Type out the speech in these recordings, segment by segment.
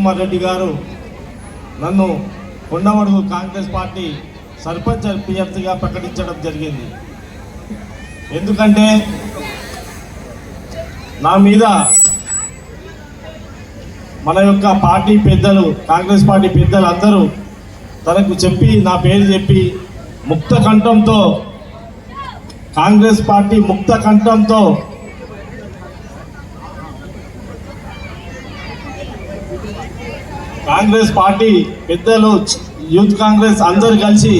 కుమార్ రెడ్డి గారు నన్ను కొండమడుగు కాంగ్రెస్ పార్టీ సర్పంచ్ అభ్యర్థిగా ప్రకటించడం జరిగింది. ఎందుకంటే నా మీద మన యొక్క పార్టీ పెద్దలు కాంగ్రెస్ పార్టీ పెద్దలు అందరూ తనకు చెప్పి నా పేరు చెప్పి ముక్త కంఠంతో కాంగ్రెస్ పార్టీ ముక్త కంఠంతో కాంగ్రెస్ పార్టీ పెద్దలు యూత్ కాంగ్రెస్ అందరు కలిసి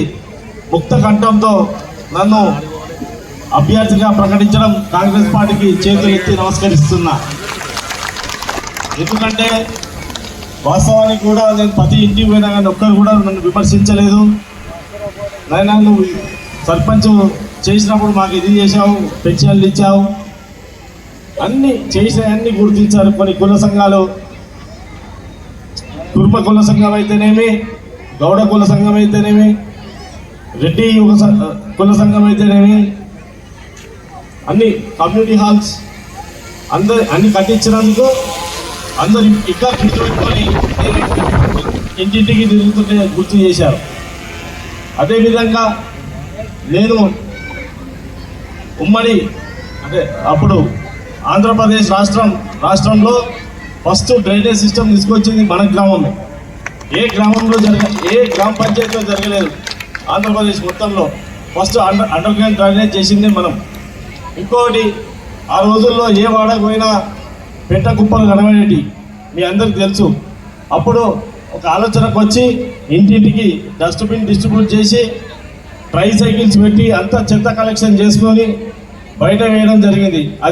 ముక్త కంఠంతో నన్ను అభ్యర్థిగా ప్రకటించడం కాంగ్రెస్ పార్టీకి చేతులు ఎత్తి నమస్కరిస్తున్నా. ఎందుకంటే వాస్తవానికి కూడా నేను ప్రతి ఇంటికి పోయినా కానీ ఒక్కరు కూడా నన్ను విమర్శించలేదు. నైనా నువ్వు సర్పంచ్ చేసినప్పుడు మాకు ఇది చేసావు పెన్షన్లు ఇచ్చావు. అన్ని చేసినవన్నీ గుర్తించారు. కొన్ని కుల సంఘాలు కురుప కుల సంఘం అయితేనేమి గౌడ కుల సంఘం అయితేనేమి రెడ్డి యుగ కుల సంఘం అయితేనేమి అన్ని కమ్యూనిటీ హాల్స్ అందరు అన్ని కట్టించినందుకు అందరు ఇంకా గుర్తుపెట్టుకొని ఇంటింటికి తిరుగుతుంటే గుర్తు చేశారు. అదేవిధంగా నేను ఉమ్మడి అంటే అప్పుడు ఆంధ్రప్రదేశ్ రాష్ట్రం రాష్ట్రంలో ఫస్ట్ డ్రైనేజ్ సిస్టమ్ తీసుకొచ్చింది మన గ్రామమే ఏ గ్రామంలో జరగ ఏ గ్రామ పంచాయతీలో జరగలేదు. ఆంధ్రప్రదేశ్ మొత్తంలో first under underground drainage చేసింది మనం. ఇంకొకటి ఆ రోజుల్లో ఏ వాడకు పోయినా పెట్ట కుప్పలు కనబడేటి? మీ అందరికి తెలుసు. అప్పుడు ఒక ఆలోచనకు వచ్చి ఇంటింటికి డస్ట్బిన్ డిస్ట్రిబ్యూట్ చేసి ట్రై సైకిల్స్ పెట్టి అంతా చెత్త కలెక్షన్ చేసుకొని బయట వేయడం జరిగింది. అది